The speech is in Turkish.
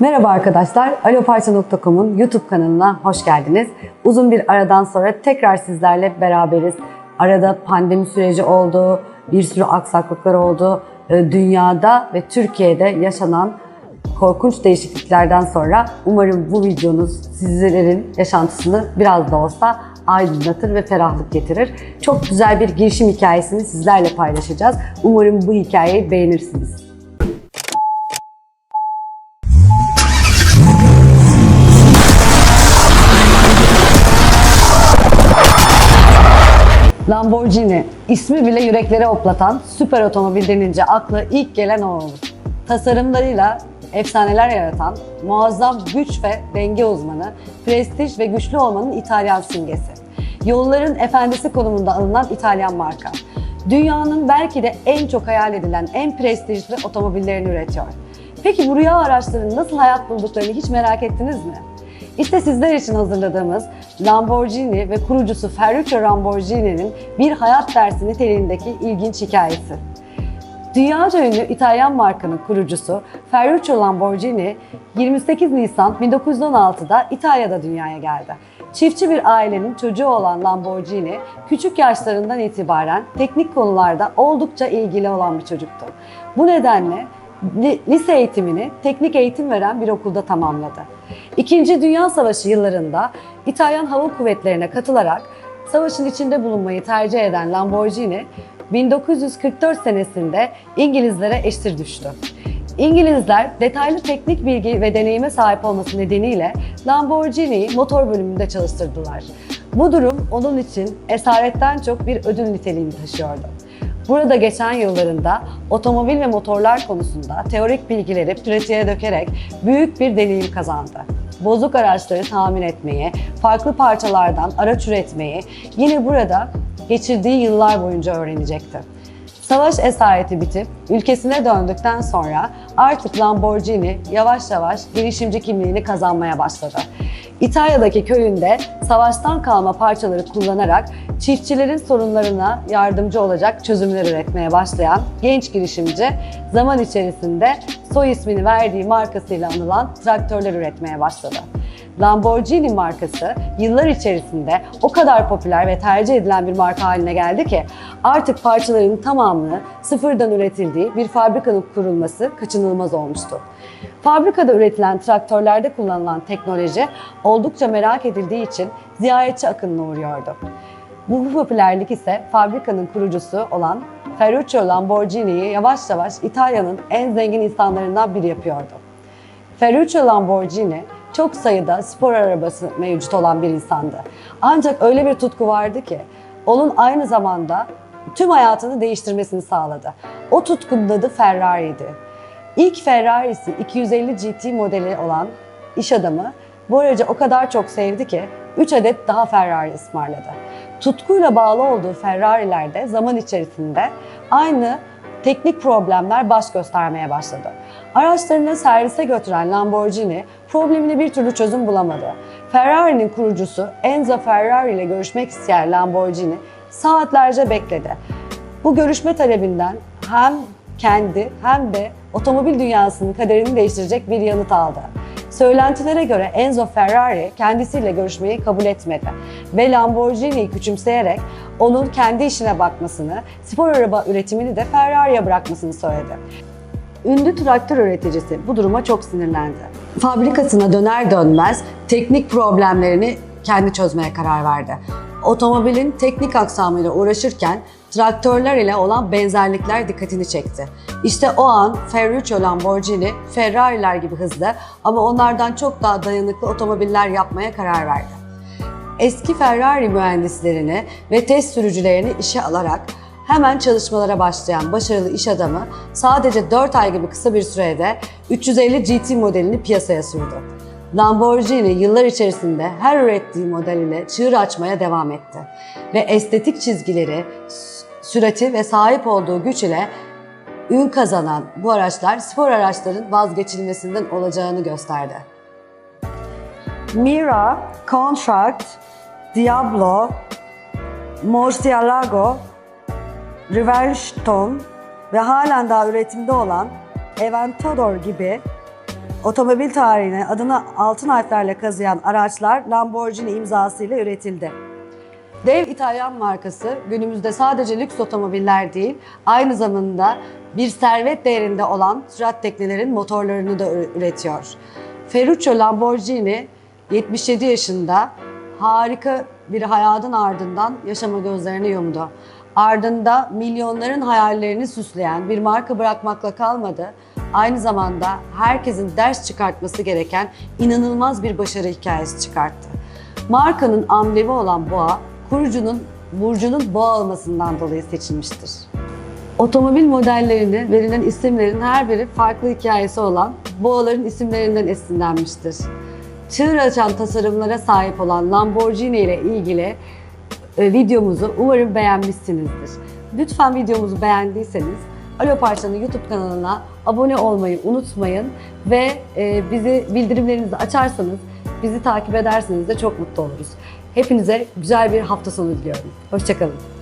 Merhaba arkadaşlar, aloparça.com'un YouTube kanalına hoş geldiniz. Uzun bir aradan sonra tekrar sizlerle beraberiz. Arada pandemi süreci oldu, bir sürü aksaklıklar oldu. Ee, Dünyada ve Türkiye'de yaşanan korkunç değişikliklerden sonra umarım bu videonuz sizlerin yaşantısını biraz da olsa aydınlatır ve ferahlık getirir. Çok güzel bir girişim hikayesini sizlerle paylaşacağız. Umarım bu hikayeyi beğenirsiniz. Lamborghini, ismi bile yüreklere hoplatan süper otomobil denince akla ilk gelen o olur. Tasarımlarıyla efsaneler yaratan, muazzam güç ve denge uzmanı, prestij ve güçlü olmanın İtalyan simgesi. Yolların efendisi konumunda alınan İtalyan marka. Dünyanın belki de en çok hayal edilen en prestijli otomobillerini üretiyor. Peki bu rüya araçlarının nasıl hayat bulduklarını hiç merak ettiniz mi? İşte sizler için hazırladığımız Lamborghini ve kurucusu Ferruccio Lamborghini'nin bir hayat dersi niteliğindeki ilginç hikayesi. Dünyaca ünlü İtalyan markanın kurucusu Ferruccio Lamborghini 28 Nisan 1916'da İtalya'da dünyaya geldi. Çiftçi bir ailenin çocuğu olan Lamborghini, küçük yaşlarından itibaren teknik konularda oldukça ilgili olan bir çocuktu. Bu nedenle li- lise eğitimini teknik eğitim veren bir okulda tamamladı. İkinci Dünya Savaşı yıllarında İtalyan Hava Kuvvetleri'ne katılarak savaşın içinde bulunmayı tercih eden Lamborghini 1944 senesinde İngilizlere esir düştü. İngilizler detaylı teknik bilgi ve deneyime sahip olması nedeniyle Lamborghini'yi motor bölümünde çalıştırdılar. Bu durum onun için esaretten çok bir ödül niteliğini taşıyordu. Burada geçen yıllarında otomobil ve motorlar konusunda teorik bilgileri pratiğe dökerek büyük bir deneyim kazandı. Bozuk araçları tamir etmeyi, farklı parçalardan araç üretmeyi yine burada geçirdiği yıllar boyunca öğrenecekti. Savaş esareti bitip ülkesine döndükten sonra artık Lamborghini yavaş yavaş girişimci kimliğini kazanmaya başladı. İtalya'daki köyünde savaştan kalma parçaları kullanarak çiftçilerin sorunlarına yardımcı olacak çözümler üretmeye başlayan genç girişimci zaman içerisinde soy ismini verdiği markasıyla anılan traktörler üretmeye başladı. Lamborghini markası yıllar içerisinde o kadar popüler ve tercih edilen bir marka haline geldi ki artık parçaların tamamını sıfırdan üretildiği bir fabrikanın kurulması kaçınılmaz olmuştu. Fabrikada üretilen traktörlerde kullanılan teknoloji oldukça merak edildiği için ziyaretçi akınına uğruyordu. Bu popülerlik ise fabrikanın kurucusu olan Ferruccio Lamborghini'yi yavaş yavaş İtalya'nın en zengin insanlarından biri yapıyordu. Ferruccio Lamborghini çok sayıda spor arabası mevcut olan bir insandı. Ancak öyle bir tutku vardı ki onun aynı zamanda tüm hayatını değiştirmesini sağladı. O tutkunun adı Ferrari'ydi. İlk Ferrari'si 250 GT modeli olan iş adamı bu aracı o kadar çok sevdi ki 3 adet daha Ferrari ısmarladı. Tutkuyla bağlı olduğu Ferrari'lerde zaman içerisinde aynı teknik problemler baş göstermeye başladı. Araçlarını servise götüren Lamborghini problemine bir türlü çözüm bulamadı. Ferrari'nin kurucusu Enzo Ferrari ile görüşmek isteyen Lamborghini saatlerce bekledi. Bu görüşme talebinden hem kendi hem de otomobil dünyasının kaderini değiştirecek bir yanıt aldı. Söylentilere göre Enzo Ferrari kendisiyle görüşmeyi kabul etmedi ve Lamborghini'yi küçümseyerek onun kendi işine bakmasını, spor araba üretimini de Ferrari'ye bırakmasını söyledi. Ünlü traktör üreticisi bu duruma çok sinirlendi. Fabrikasına döner dönmez teknik problemlerini kendi çözmeye karar verdi. Otomobilin teknik aksamıyla uğraşırken traktörler ile olan benzerlikler dikkatini çekti. İşte o an Ferruccio Lamborghini Ferrari'ler gibi hızlı ama onlardan çok daha dayanıklı otomobiller yapmaya karar verdi. Eski Ferrari mühendislerini ve test sürücülerini işe alarak hemen çalışmalara başlayan başarılı iş adamı sadece 4 ay gibi kısa bir sürede 350 GT modelini piyasaya sürdü. Lamborghini yıllar içerisinde her ürettiği model ile çığır açmaya devam etti. Ve estetik çizgileri, sürati ve sahip olduğu güç ile ün kazanan bu araçlar spor araçların vazgeçilmesinden olacağını gösterdi. Mira, Contract, Diablo, Murcielago, Riverstone ve halen daha üretimde olan Aventador gibi Otomobil tarihine adını altın harflerle kazıyan araçlar Lamborghini imzasıyla üretildi. Dev İtalyan markası günümüzde sadece lüks otomobiller değil, aynı zamanda bir servet değerinde olan sürat teknelerin motorlarını da üretiyor. Ferruccio Lamborghini 77 yaşında harika bir hayatın ardından yaşama gözlerini yumdu. Ardında milyonların hayallerini süsleyen bir marka bırakmakla kalmadı. Aynı zamanda herkesin ders çıkartması gereken inanılmaz bir başarı hikayesi çıkarttı. Markanın amblemi olan boğa, kurucunun burcunun boğa olmasından dolayı seçilmiştir. Otomobil modellerini verilen isimlerin her biri farklı hikayesi olan boğaların isimlerinden esinlenmiştir. Çığır açan tasarımlara sahip olan Lamborghini ile ilgili e, videomuzu umarım beğenmişsinizdir. Lütfen videomuzu beğendiyseniz Alo Parça'nın YouTube kanalına abone olmayı unutmayın ve e, bizi bildirimlerinizi açarsanız, bizi takip ederseniz de çok mutlu oluruz. Hepinize güzel bir hafta sonu diliyorum. Hoşçakalın.